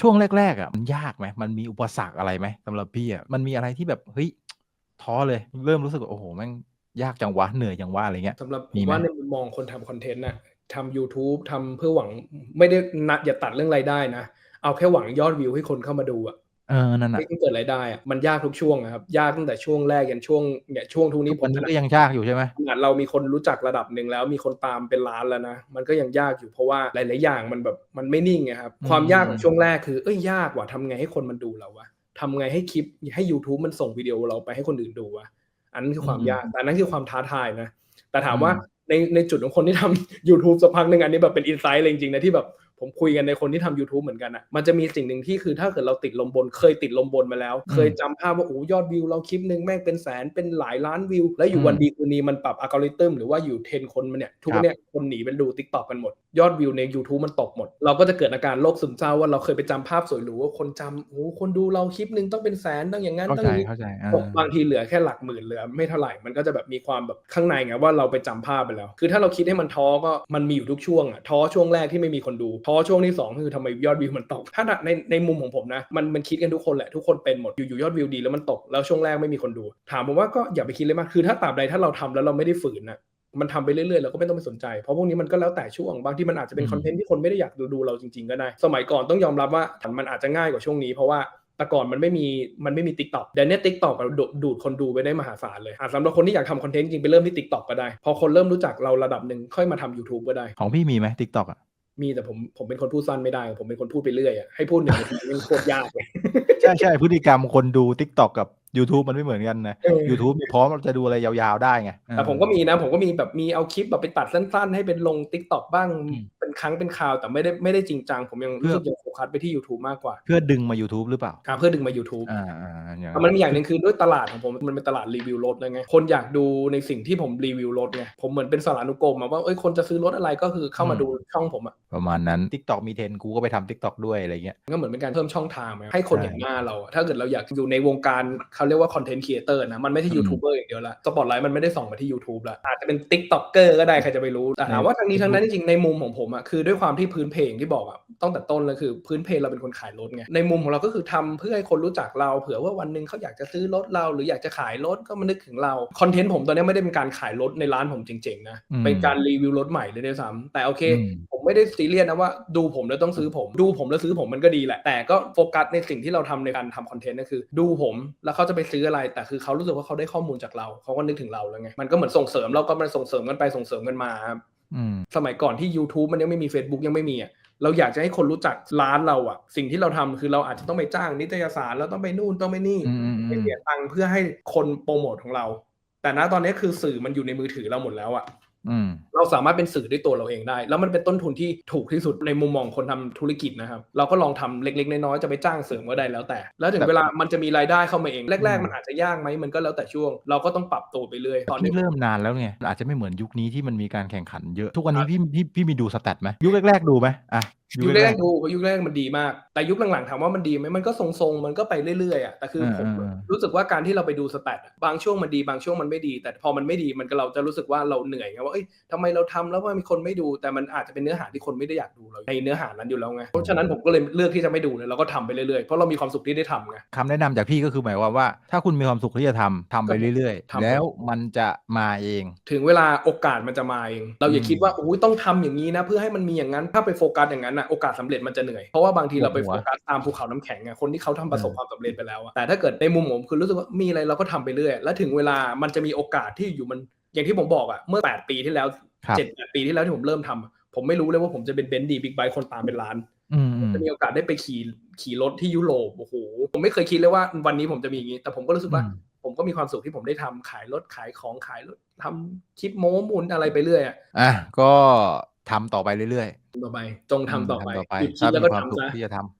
ช่วงแรกๆอะมันยากไหม?มันมีอุปสรรคอะไรไหม?สำหรับพี่อะมันมีอะไรที่แบบเฮ้ยท้อเลย เริ่มรู้สึกว่าโอ้โฮแม่งยากจังวะเหนื่อยจังวะอะไรเงี้ยสำหรับผมีมไหม?ว่าในมุมมองคนทำคอนเทนต์น่ะทำยูทูบทำเพื่อหวังไม่ได้ณอย่าตัดเรื่องรายได้นะ เอาแค่หวังยอดวิวให้คนเข้ามาดูอะ เออนั่นน่ะไม่ต้องเกิดรายได้อะมันยากทุกช่วงอะครับ ยากตั้งแต่ช่วงแรกยันช่วงเนี่ยช่วงทุกนี้ทุกวันนี้ขนาดก็ยังยากอยู่ใช่ไหม?ขนาดเรามีคนรู้จักระดับหนึ่งแล้วมีคนตามเป็นล้านแล้วนะ มันก็ยังยากอยู่เพราะว่าหลาย ๆ อย่างมันแบบมันไม่นิ่งไงครับอืความยากของมช่วงแรกคือเฮ้ยยากว่ะทำไงให้คนมันดูเราวะทำไงให้คลิปให้ยูทูบมันส่งวิดีโอเราไปให้คนอื่นดูวะอันนั้นคือความอืมยากแต่อันนั้นคือความท้าทายนะ แต่ถามว่าอืมในในจุดของคนที่ทำยูทูบสักพักหนึ่งอันนี้แบบเป็นอินไซต์เลยจริงๆนะที่แบบ ผมคุยกันในคนที่ทำยูทูบเหมือนกันน่ะมันจะมีสิ่งหนึ่งที่คือถ้าเกิดเราติดลมบน เคยติดลมบนมาแล้วอืมเคยจำภาพว่าโอ้โฮยอดวิวเราคลิปหนึ่งแม่งเป็นแสนเป็นหลายล้านวิว แล้วออืยู่วันมดีคืนดีมันปรับ algorithm หรือว่าอยู่ trend คนมันเนี่ยทุกครัวันบเนี้ยคนหนีไปดู TikTok กันหมด ยอดวิวในยูทูบมันตกหมด เราก็จะเกิดอาการโรคซึมเศร้าว่าเราเคยไปจำภาพสวยหรูว่าคนจำโอ้โฮคนดูเราคลิปหนึ่งต้องเป็นแสนต้องอย่างงั้นเข้าต้อใจงอย่างงี้เข้าใจเอตกอบางทีเหลือแค่หลักหมื่นเหลือไม่เท่าไรมันก็จะแบบมีความแบบข้างในไงว่าเราไปจำภาพไปแล้ว คือถ้าเราคิดให้มันท้อก็มันมีอยู่ทุกช่วงอะท้อช่วงแรกที่ไม่มีคนดูท้อช่วงที่2คือทำไมยอดวิวมันตก ถ้าณในในมุมของผมนะ มันมันคิดกันทุกคนแหละ ทุกคนเป็นหมด อยู่ๆยอดวิวดีแล้วมันตก แล้วช่วงแรกไม่มีคนดู ถามผมว่าก็อย่าไปคิดอะไรมาก คือถ้าตราบใดถ้าเราทำแล้วเราไม่ได้ฝืนน่ะมันทำไปเรื่อยๆเราก็ไม่ต้องไปสนใจ เพราะพวกนี้มันก็แล้วแต่ช่วง บางทีมันอาจจะเป็อืนคอนเทนมต์ที่คนไม่ได้อยากดูดูเราจริงๆก็ได้ สมัยก่อนต้องยอมรับว่ามันอาจจะง่ายกว่าช่วงนี้เพราะว่าแต่ก่อนมันไม่มีมันไม่มี TikTok เดี๋ยวเนี้ย TikTok อะดดูดคนดูไปได้มหาศาลเลยอ่าสำหรับคนที่อยากทำคอนเทนต์จริงๆไปเริ่มที่ TikTok ก็ได้ พอคนเริ่มรู้จักเราระดับหนึ่งค่อยมาทำยูทูบก็ได้ ของพี่มีไหม TikTok อะ? มีแต่ผมผมเป็นคนพูดสั้นไม่ได้ ผมเป็นคนพูดไปเรื่อยอะให้พูด1นาทีแม่งโคตรยากเลยใช่ๆพฤติกรรมคนดู TikTok กับยูทูบมันไม่เหมือนกันนะเออยูทูบนี่พร้อมจะดูอะไรยาวๆได้ไงเอแต่ผมอก็มีนะ ผมก็มีแบบมีเอาคลิปแบบไปตัดสั้นๆ ให้เป็นลง TikTok บ้างอืม เป็นครั้งเป็นคราวแต่ไม่ได้ไม่ได้จริงจัง ผมยังเพืรู้่อสึกยังโฟกัสไปที่ยูทูบมากกว่า เพื่อดึงมายูทูบหรือเปล่า?ครับเพื่อดึงมายูทูบอาๆอย่างแต่งั้นมันมีอย่างหนึ่งคือด้วยตลาดของผมมันเป็นตลาดรีวิวรถด้วยไง คนอยากดูในสิ่งที่ผมรีวิวรถไงผมเหมือนเป็นสารานุกรมอะว่าเฮ้ยคนจะซื้อรถอะไรก็คือเข้าอืมามดูช่องผมอะประมาณนั้น TikTok มี trend กูก็ไปทำ TikTok ด้วยอะไรเงี้ยก็เหมือนเป็นการเพิ่มช่องทางไหมให้คนใช่เห็นหน้าเราอะถ้าเกิดเราอยากอยู่ในวงการเขาเรียกว่า Content Creator นะมันไม่ใช่อืยูมทูบเบอร์อย่างเดียวแล้ว Spotlight มันไม่ได้ส่องมาที่ยูทูบแล้วอาจจะเป็น TikToker ก็ได้ใครจะไปรู้แต่ในถามว่าทั้งนี้เฟซทั้งบุ๊นั้กนจริงๆในมุมของผมอะคือด้วยความที่พื้นเพอย่างที่บอกอะตั้งแต่ต้นเลยคือพื้นเพเราเป็นคนขายรถไงในมุมของเราก็คือทำเพื่อให้คนรู้จักเราเผื่อว่าวันหนึ่งเขาอยากจะซื้อรถเรา หรืออยากจะขายรถก็มานึกถึงเราคอนเทนต์ผมตอนนี้ไม่ได้เป็นการขายรถในร้านผมเจ๋งๆนะอืเป็นการมรีวิวรถใหม่เลยด้วยซ้ำแต่โอเคอืมผมไม่ได้ซีเรียสนะว่าดูผมแล้วต้องซื้อผม ดูผมแล้วซื้อผมมันก็ดีแหละ แต่ก็โฟกัสในสิ่งที่เราทำในการทำคอนเทนต์ก็คือ ดูผมแล้วเขาจะไปซื้ออะไร แต่คือเขารู้สึกว่าเขาได้ข้อมูลจากเราเขาก็นึกถึงเราแล้วไงมันก็เหมือนส่งเสริมเราก็มาส่งเสริมกันไปส่งเสริมกันมาครับอืม สมัยก่อนที่ยูทูบมันยังไม่มีเฟซบุ๊กยังไม่มีอะเราอยากจะให้คนรู้จักร้านเราอะสิ่งที่เราทำคือเราอาจจะต้องไปจ้างนิตยสารเราต้องไปนู่นต้องไปนี่อืไปมเสีๆยตังค์เพื่อให้คนโพรโมตของเรา แต่ณตอนนี้คือสื่อมันอยู่ในมือถือเราหมดแล้วอะอืม เราสามารถเป็นสื่อด้วยตัวเราเองได้ แล้วมันเป็นต้นทุนที่ถูกที่สุดในมุมมองคนทำธุรกิจนะครับ เราก็ลองทำเล็กๆน้อยๆจะไปจ้างเสริมก็ได้แล้วแต่ แล้วถึแต่งเวลามันจะมีรายได้เข้ามาเองอืแรกๆ มันมอาจจะยากไหมมันก็แล้วแต่ช่วง เราก็ต้องปรับตัวไปเรื่อยแต่ตอนพีนี้่เริ่มนานแล้วไงมันอาจจะไม่เหมือนยุคนี้ที่มันมีการแข่งขันเยอะทุกวันคนี้รับพี่พี่พี่มีดู Stats ไหม?ยุคแรกๆดูไหม?อะ ยุยุคคแรแรกกๆดูเพราะยุคแรกมันดีมาก แต่ยุคหลังๆถามว่ามันดีไหมมันก็ทรงๆมันก็ไปเรื่อยๆอะแต่คืเออผมอๆๆรู้สึกว่าการที่เราไปดู Stats อะบางช่วงมันดีบางช่วงมันไม่ดี แต่พอมันไม่ดีมันก็เราจะรู้สึกว่าเราเหนื่อยไงว่าเฮ้ยทำไมเราทำแล้วว่ามีคนไม่ดู แต่มันอาจจะเป็นเนื้อหาที่คนไม่ได้อยากดูเราในเนื้อหานั้นอยู่แล้วไงเพราะฉะนั้นผมก็เลยเลือกที่จะไม่ดูเลยเราก็ทำไปเรื่อยๆเพราะเรามีความสุขที่ได้ทำไงคำแนะนำจากพี่ก็คือหมายความว่า ถ้าคุณมีความสุขที่จะทำทำไปก็เรื่อยทำๆไปแล้วมันจะมาเอง ถึงเวลาโอกาสมันจะมาเอง เราอือย่าคิดว่ามโอ้โฮต้องทำอย่างงี้นะ เพื่อให้มันมีอย่างงั้นถ้าไปโฟกัสอย่างนั้นน่ะโอกาสสำเร็จมันจะเหนื่อย เพราะว่าบางทีปวเราดไปหัโฟวกัสตามภูเขาน้ำแข็งอะคนที่เขาทำเประสบออความสำเร็จไปแล้วอะแต่ถ้าเกิดในมุมผมคือรู้สึกว่ามีอะไรเราก็ทำไปเรื่อย แล้วถึงเวลามันจะมีโอกาสที่อยู่มันอย่างที่ผมบอกอะเมื่อ 8 ปีที่แล้วครับ7-8ปีที่แล้วที่ผมเริ่มทำอะผมไม่รู้เลยว่าผมจะเป็น Benz D Big Bike คนตามเป็นล้านอืผมมจะมีๆโอกาสได้ไปขี่ขี่รถที่ยุโรปโอ้โฮผมไม่เคยคิดเลยว่าวันนี้ผมจะมีอย่างงี้ แต่ผมก็รู้สึกอืว่ามผมก็มีความสุขที่ผมได้ทำขายรถขายของขายรถทำคลิปโม้หมุนอะไรไปเรื่อยอะอาก็ ทำต่อไปเรื่อยต่อไปจงๆอืทำมต่อทำไปต่อไปหยุดคิถ้าดแล้วมีก็ความทำสุขเสียที่จะทำ